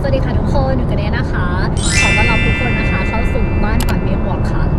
สวัสดีค่ะทุกคนอยู่กันเน่นะคะ ขอต้อนรับทุกคนนะคะ เข้าสู่บ้านป่าเมียหวกค่ะ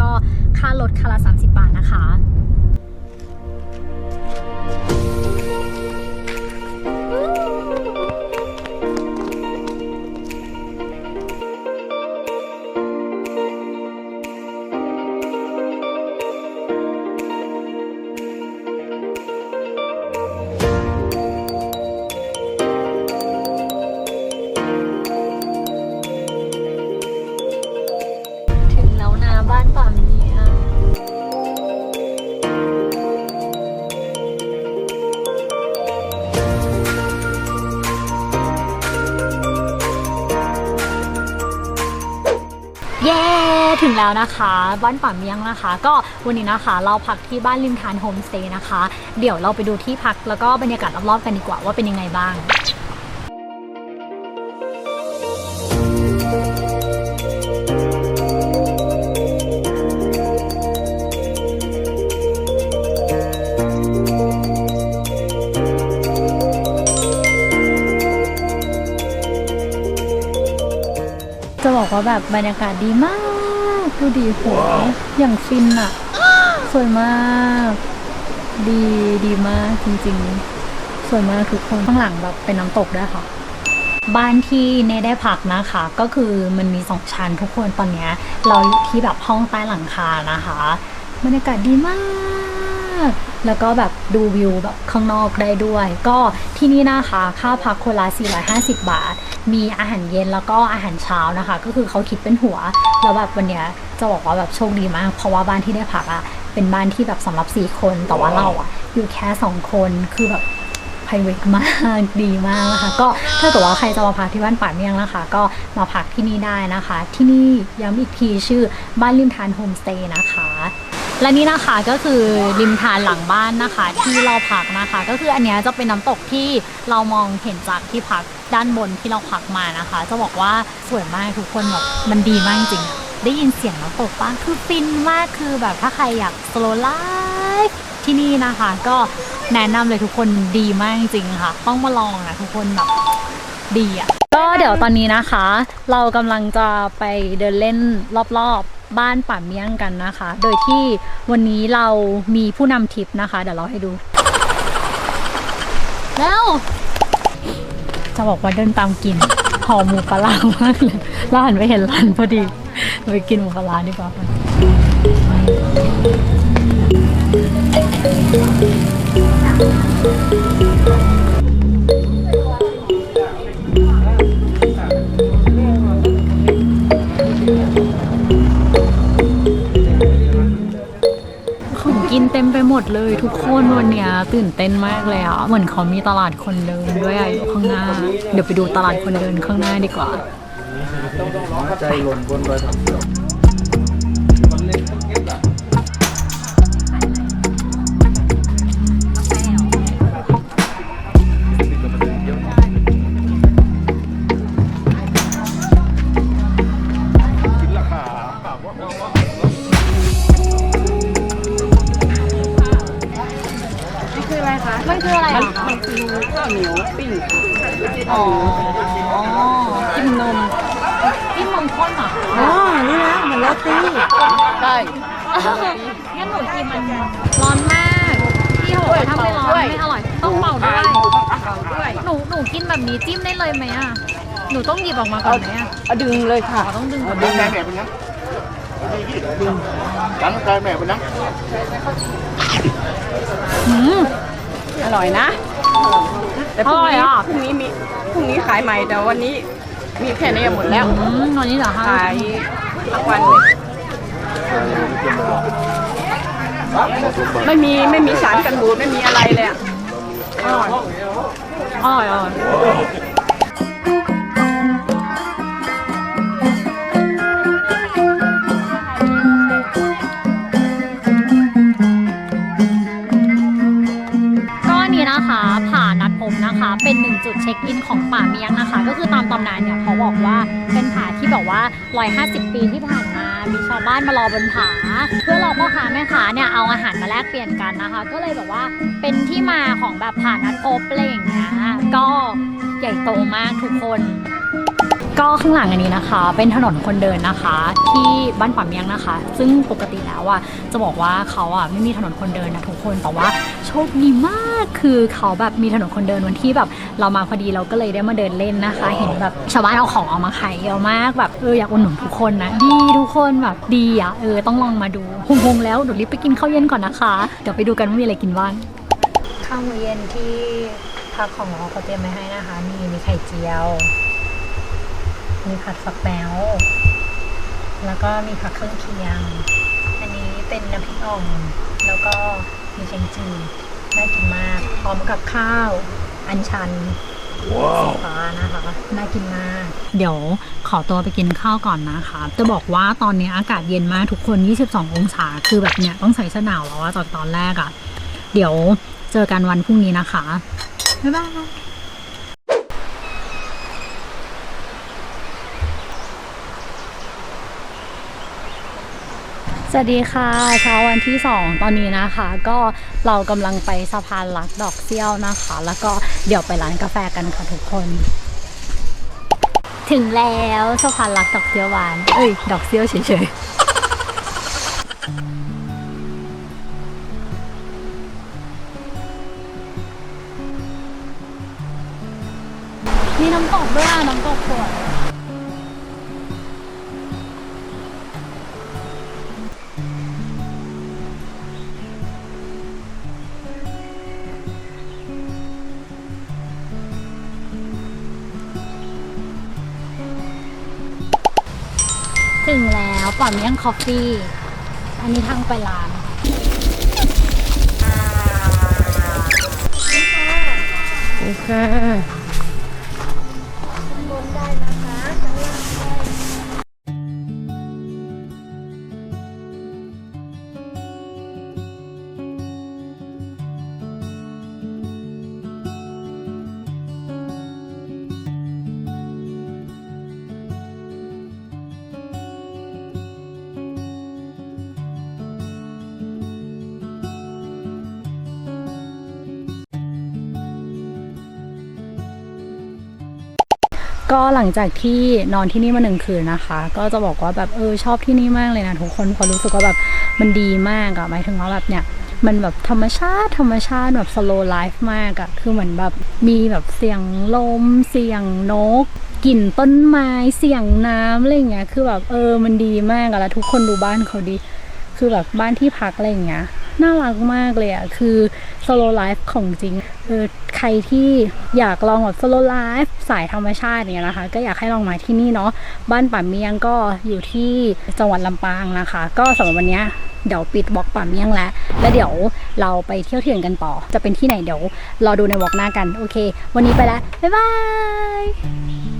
ก็ค่ารถคันละ30 บาทนะคะ เย้ ถึงแล้วนะคะ บ้านป่าเมียงนะคะ ก็วันนี้นะคะ เราพักที่บ้านริมทานโฮมสเตย์นะคะ เดี๋ยวเราไปดูที่พักแล้วก็บรรยากาศรอบๆกันดีกว่าว่าเป็นยังไงบ้าง ว่าแบบบรรยากาศดีมาก ดูดีหัวอย่างฟินอะสวยมาก ดีดีมากจริงๆ สวยมากทุกคนข้างหลังแบบเป็นน้ำตกด้วยค่ะบ้านที่เนได้พักนะคะ ก็คือมันมีสองชั้นทุกคนตอนเนี้ยเราอยู่ที่แบบห้องใต้หลังคานะคะบรรยากาศดีมาก แล้วก็แบบดูวิวแบบข้างนอกได้ด้วย ก็ที่นี่นะคะค่าพักคนละ 450 บาท มีอาหารเย็นแล้วก็อาหารเช้านะคะ ก็คือเขาคิดเป็นหัว แล้วแบบวันเนี้ยจะบอกว่าแบบโชคดีมาก เพราะว่าบ้านที่ได้พักอะเป็นบ้านที่แบบสำหรับ 4 คน แต่ว่าเราอะอยู่แค่ 2 คนคือแบบไพรเวทมากดีมากนะคะ ก็ถ้าเกิดว่าใครจะมาพักที่บ้านป่าเมี่ยงนะคะ ก็มาพักที่นี่ได้นะคะ ที่นี่ย้ำอีกทีชื่อบ้านริมทานโฮมสเตย์นะคะ และนี่นะคะก็คือริมทานหลังบ้านนะคะ ที่เราพักนะคะ ก็คืออันเนี้ยจะเป็นน้ำตกที่เรามองเห็นจากที่พักด้านบนที่เราพักมานะคะ จะบอกว่าสวยมากทุกคนแบบมันดีมากจริงๆได้ยินเสียงน้ำตกป้าคือฟินมากคือแบบถ้าใครอยาก slow life ที่นี่นะคะ ก็แนะนำเลยทุกคนดีมากจริงๆค่ะ ต้องมาลองนะทุกคนแบบดีอะก็เดี๋ยวตอนนี้นะคะ เรากำลังจะไปเดินเล่นรอบๆ บ้านป่าเมี่ยงกันนะคะ โดยที่วันนี้เรามีผู้นำทริปนะคะ เดี๋ยวเราให้ดู แล้วจะบอกว่าเดินตามกินหอมหมูปลาร้ามากเลยเราหันไปเห็นร้านพอดี ไปกินหมูปลาร้าดีกว่า ตื่นเต้นมากเลยอะ เหมือนเขามีตลาดคนเดินด้วยอะอยู่ข้างหน้า เดี๋ยวไปดูตลาดคนเดินข้างหน้าดีกว่า ใจหล่นบนรอยเท้ามั อ๋อจิ้มนมจิ้มนมข้นเหรออ๋อ นี่นะเหมือนโรตีใช่งั้นหนูกินมันร้อนมากพี่เขาบอกว่าถ้าไม่ร้อนไม่อร่อย ต้องเป่าด้วยด้วยหนูหนูกินแบบนี้จิ้มได้เลยไหมอะ หนูต้องหยิบออกมาก่อนไหมอะเอาดึงเลยค่ะอ๋อต้องดึงก่อนดึงแม่แม่เป็นยังดังกายแม่เป็นยังอืมอร่อยนะ แต่พรุ่งอร่อยนี้อะ พรุ่งนี้มีพรุ่งนี้ขายใหม่แต่วันนี้มีแค่นี้หมดแล้ว อืมวันนี้เหรอคะขายทุกวันเลย ไม่มีไม่มีสารกันบูดไม่มีอะไรเลยอะอร่อย อร่อยอร่อย จุดเช็คอินของป่าเมียงนะคะ ก็คือตามตำนานเนี่ยเขาบอกว่าเป็นผาที่แบบว่า 150 ปีที่ผ่านมา มีชาวบ้านมารอบนผา เพื่อรอพ่อค้าแม่ค้าเนี่ยเอาอาหารมาแลกเปลี่ยนกันนะคะ ก็เลยแบบว่าเป็นที่มาของแบบผานัดพบอะไรอย่างเงี้ยก็ใหญ่โตมากทุกคน ก็ข้างหลังอันนี้นะคะ เป็นถนนคนเดินนะคะ ที่บ้านป่าเมียงนะคะ ซึ่งปกติแล้วอะจะบอกว่าเขาอะไม่มีถนนคนเดินนะทุกคนแต่ว่าโชคดีมากคือเขาแบบมีถนนคนเดินวันที่แบบ เรามาพอดีเราก็เลยได้มาเดินเล่นนะคะ เห็นแบบชาวบ้านเอาของเอามาขายเยอะมากแบบเอออยากอุดหนุนทุกคนนะดีทุกคนแบบดีอะเออต้องลองมาดูหงๆแล้วเดี๋ยวรีบไปกินข้าวเย็นก่อนนะคะเดี๋ยวไปดูกันว่ามีอะไรกินบ้างข้าวมื้อเย็นที่พักของเราเขาเตรียมไว้ให้นะคะมีมีไข่เจียว มีผัดฝักแมวแล้วก็มีผักเครื่องเคียง อันนี้เป็นน้ำพริกอ่อง แล้วก็มีเชงจืน่ากินมาก พร้อมกับข้าว อันชันสีฟ้านะคะ น่ากินมาก เดี๋ยวขอตัวไปกินข้าวก่อนนะคะ จะบอกว่าตอนนี้อากาศเย็นมากทุกคน 22 องศา คือแบบเนี้ยต้องใส่เสื้อหนาวแล้วอะตอนตอนแรกอะเดี๋ยวเจอกันวันพรุ่งนี้นะคะ บ๊ายบาย สวัสดีค่ะเช้าวันที่ 2 ตอนนี้นะคะ ก็เรากำลังไปสะพานลักดอกเซี่ยวนะคะ แล้วก็เดี๋ยวไปร้านกาแฟกันค่ะทุกคน ถึงแล้วสะพานลักดอกเซี่ยวหวาน เอ้ย ดอกเซี่ยวเฉยๆ ถึงแล้วป่อเมี่ยงคอฟฟี่ อันนี้ทางไปร้านโอเค ก็หลังจากที่นอนที่นี่มาหนึ่งคืนนะคะ ก็จะบอกว่าแบบเออชอบที่นี่มากเลยนะทุกคนเพอรู้สึกว่าแบบมันดีมากอะหมายถึงว่าแบบเนี่ยมันแบบธรรมชาติธรรมชาติแบบ slow life มากอะคือเหมือนแบบมีแบบเสียงลม เสียงนกกลิ่นต้นไม้เสียงน้ำอะไรอย่างเงี้ยคือแบบเออมันดีมากอะแล้วทุกคนดูบ้านเขาดี คือแบบบ้านที่พักอะไรอย่างเงี้ยน่ารักมากเลยอะคือ solo life ของจริงเออใครที่อยากลองแบบ solo life สายธรรมชาติเนี่ยนะคะ ก็อยากให้ลองมาที่นี่เนาะบ้านป่าเมียงก็อยู่ที่จังหวัดลำปางนะคะ ก็สำหรับวันเนี้ยเดี๋ยวปิดบล็อกป่าเมียงแล้ว แล้วเดี๋ยวเราไปเที่ยวเถื่อนกันต่อ จะเป็นที่ไหนเดี๋ยวรอดูในวอล์กหน้ากัน โอเค วันนี้ไปแล้ว บ๊ายบาย